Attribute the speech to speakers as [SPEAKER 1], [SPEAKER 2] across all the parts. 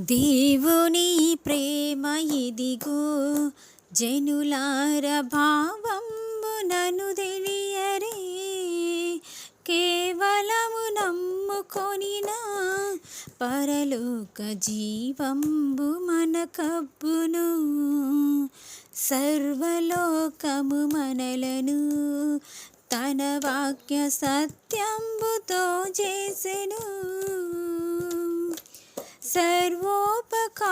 [SPEAKER 1] దేవుని ప్రేమ ఇదిగో జనులార భావంబునను తెలియరే. కేవలము నమ్ముకొనిన పరలోక జీవంబు మన కబ్బును సర్వలోకము మనలను తన వాక్య సత్యంబుతో చేసెను. సర్వోపకారుడుండై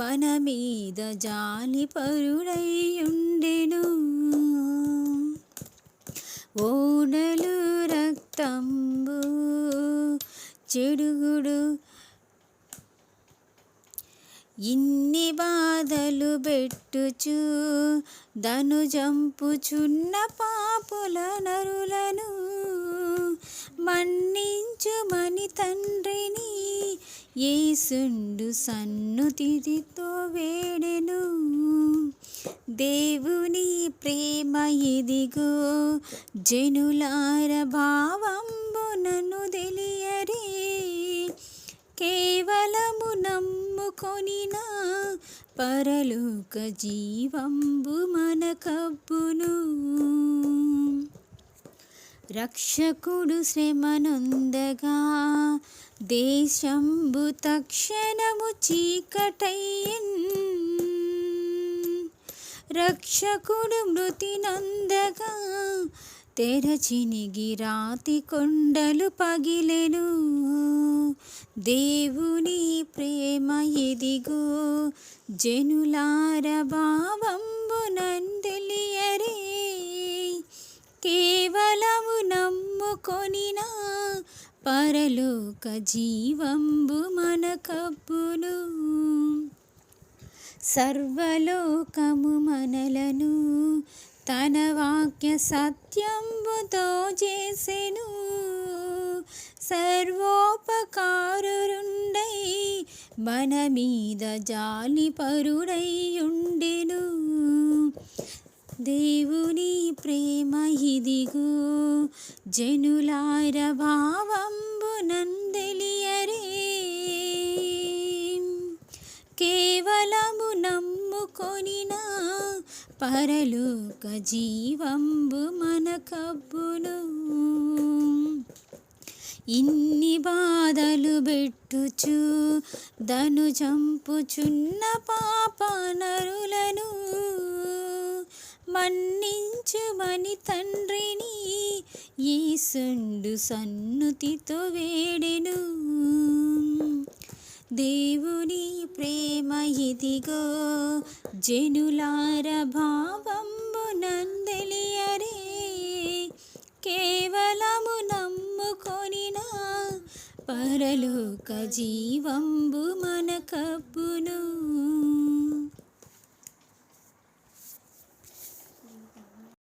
[SPEAKER 1] మన మీద జాలి పరుడైయుండెను ఓడలు రక్తంబు చెడుగుడు ఇన్ని బాధలు పెట్టుచు దను జంపుచున్న పాపుల నరులను మన్ని ఏసుండు సన్నుతితో వేడెను. దేవుని ప్రేమ ఇదిగో జనులార భావంబునను తెలియరే. కేవలము నమ్ముకొనిన పరలోక జీవంబు మన కబ్బును. రక్షకుడు శ్రమనొందగా దేశంబు తక్షణము చీకటయ్యన్. రక్షకుడు మృతి నందగా తెరచినిగి రాతి కొండలు పగిలెను. దేవుని ప్రేమ ఎదిగో జనులార భావంబునందెలియరే కేవలం నమ్ముకొనిన పరలోక జీవంబు మన కబ్బును సర్వలోకము మనలను తన వాక్య సత్యంబుతో చేసెను. సర్వోపకారుండై మన మీద జాలి పరుడై ఉండెను దేవుని ప్రేమ ఇదిగో జనులార భావంబునందెలియరే కేవలము నమ్ముకొనిన పరలోక జీవంబు మన కబ్బును ఇన్ని బాధలు పెట్టుచు దను చంపుచున్న పాప నరులను మన్నించుమని తండ్రిని ఈసుండు సన్నుతితో వేడెను. దేవుని ప్రేమ ఇదిగో జనులార భావంబునందెలియరే కేవలము నమ్ముకొనిన పరలోక జీవంబు మన కబ్బు